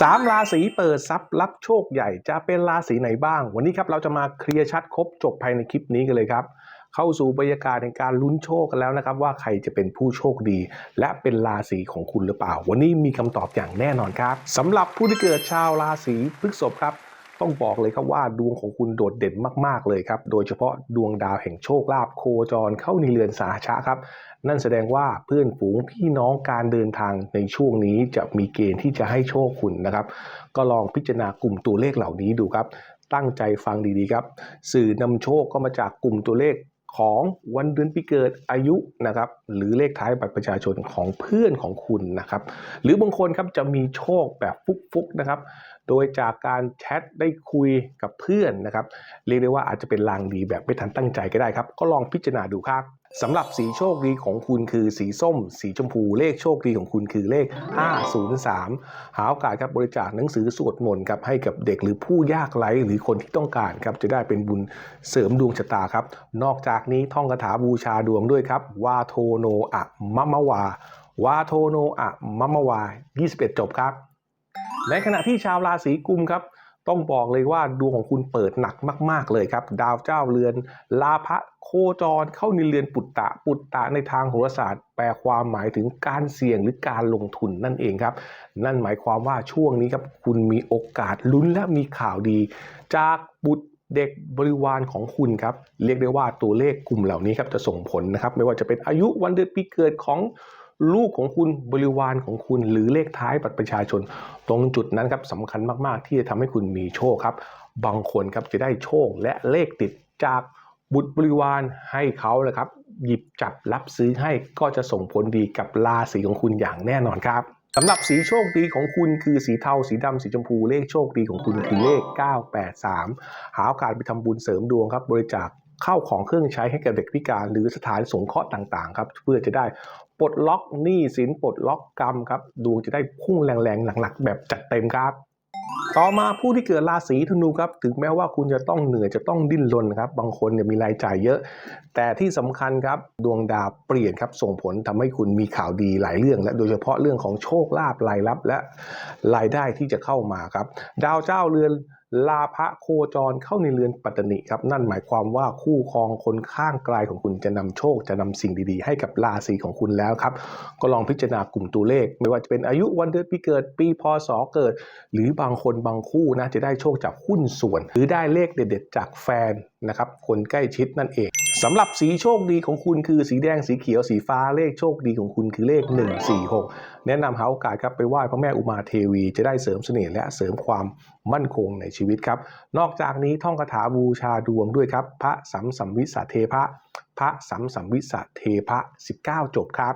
สามราศีเปิดทรัพย์รับโชคใหญ่จะเป็นราศีไหนบ้าง วันนี้ครับเราจะมาเคลียร์ชัดครบจบภายในคลิปนี้กันเลยครับ เข้าสู่บรรยากาศในการลุ้นโชคกันแล้วนะครับ ว่าใครจะเป็นผู้โชคดี และเป็นราศีของคุณหรือเปล่า วันนี้มีคำตอบอย่างแน่นอนครับสำหรับผู้ที่เกิดชาวราศีพฤษภครับ ต้องบอกเลยครับว่าดวงของคุณโดดเด่นมากๆเลยครับ โดยเฉพาะดวงดาวแห่งโชคลาภโคจรเข้าในเรือนสาชะครับ นั่นแสดงว่าเพื่อนฝูงพี่น้องการเดินทางในช่วงนี้จะมีเกณฑ์ที่จะให้โชคคุณนะครับ ก็ลองพิจารณากลุ่มตัวเลขเหล่านี้ดูครับ ตั้งใจฟังดีๆครับ สื่อนำโชคก็มาจากกลุ่มตัวเลข ของวันเดือนปีเกิดอายุนะครับหรือเลขท้ายบัตรประชาชนของเพื่อนของคุณนะครับ หรือบางคนครับจะมีโชคแบบฟุกๆนะครับ โดยจากการแชทได้คุยกับเพื่อนนะครับ เรียกได้ว่าอาจจะเป็นลางดีแบบไม่ทันตั้งใจก็ได้ครับ ก็ลองพิจารณาดูครับ สำหรับสีโชคดีของคุณคือสีส้ม สีชมพูเลขโชคดีของคุณคือเลข 503 หาโอกาสครับบริจาคหนังสือสวดมนต์ครับให้กับเด็กหรือผู้ยากไร้หรือคนที่ต้องการครับจะได้เป็นบุญเสริมดวงชะตาครับ นอกจากนี้ท่องคาถาบูชาดวงด้วยครับวาโทโนอะมะมะวาวาโทโนอะมะมะวา 21 จบครับ ในขณะที่ชาวราศีกุมครับ ต้องบอกเลยว่าดวงของคุณเปิดหนักมาก ๆ เลยครับ ดาวเจ้าเรือน ลาภะโคจรเข้าในเรือนปุตตะ ปุตตะในทางโหราศาสตร์ แปลความหมายถึงการเสี่ยงหรือการลงทุนนั่นเองครับ นั่นหมายความว่าช่วงนี้ครับคุณมีโอกาสลุ้นและมีข่าวดี จากบุตรเด็กบริวารของคุณครับ เรียกได้ว่าตัวเลขกลุ่มเหล่านี้ครับจะส่งผลนะครับ ไม่ว่าจะเป็นอายุวันเดือนปีเกิดของ ลูกของคุณบริวารของคุณหรือเลขท้ายบัตรประชาชน ตรงจุดนั้นครับสำคัญมากๆ ที่จะทำให้คุณมีโชคครับ บางคนครับจะได้โชคและเลขติดจากบุตรบริวารให้เขานะครับ หยิบจับรับซื้อให้ก็จะส่งผลดีกับราศีของคุณอย่างแน่นอนครับสำหรับสีโชคดีของคุณคือสีเทาสีดำสีชมพูเลขโชคดีของคุณคือเลข 983 หาโอกาสไปทำบุญเสริมดวงครับ บริจาคเข้าของเครื่องใช้ให้กับเด็กพิการหรือสถานสงเคราะห์ต่างๆครับเพื่อจะได้ ปลดล็อกหนี้สินปลดล็อกกรรมครับดวงจะได้พุ่งแรงๆหนักๆ แบบจัดเต็มครับ ต่อมาผู้ที่เกิดราศีธนูครับถึงแม้ว่าคุณจะต้องเหนื่อยจะต้องดิ้นรนครับ บางคนเนี่ยมีรายจ่ายเยอะ แต่ที่สำคัญครับดวงดาวเปลี่ยนครับส่งผลทำให้คุณมีข่าวดีหลายเรื่อง และโดยเฉพาะเรื่องของโชคลาภรายรับและรายได้ที่จะเข้ามาครับ ดาวเจ้าเรือน ลาภะโคจรเข้าในเรือนปัตตนิครับ นั่นหมายความว่าคู่ครองคนข้างไกลของคุณจะนำโชคจะนำสิ่งดีๆ ให้กับราศีของคุณแล้วครับ ก็ลองพิจารณากลุ่มตัวเลข ไม่ว่าจะเป็นอายุวันเดือนปีเกิดปีพศเกิด หรือบางคนบางคู่นะจะได้โชคจากหุ้นส่วน หรือได้เลขเด็ด ๆ จากแฟนนะครับคนใกล้ชิดนั่นเอง สำหรับสีโชคดีของคุณคือสีแดงสีเขียวสีฟ้าเลขโชคดีของคุณคือเลข 146 แนะนำหาโอกาสครับไปไหว้พระแม่อุมาเทวี จะได้เสริมเสน่ห์และเสริมความมั่นคงในชีวิตครับ นอกจากนี้ท่องคาถาบูชาดวงด้วยครับ พระสัมสัมวิสาเทพะ พระสัมสัมวิสาเทพะ 19 จบครับ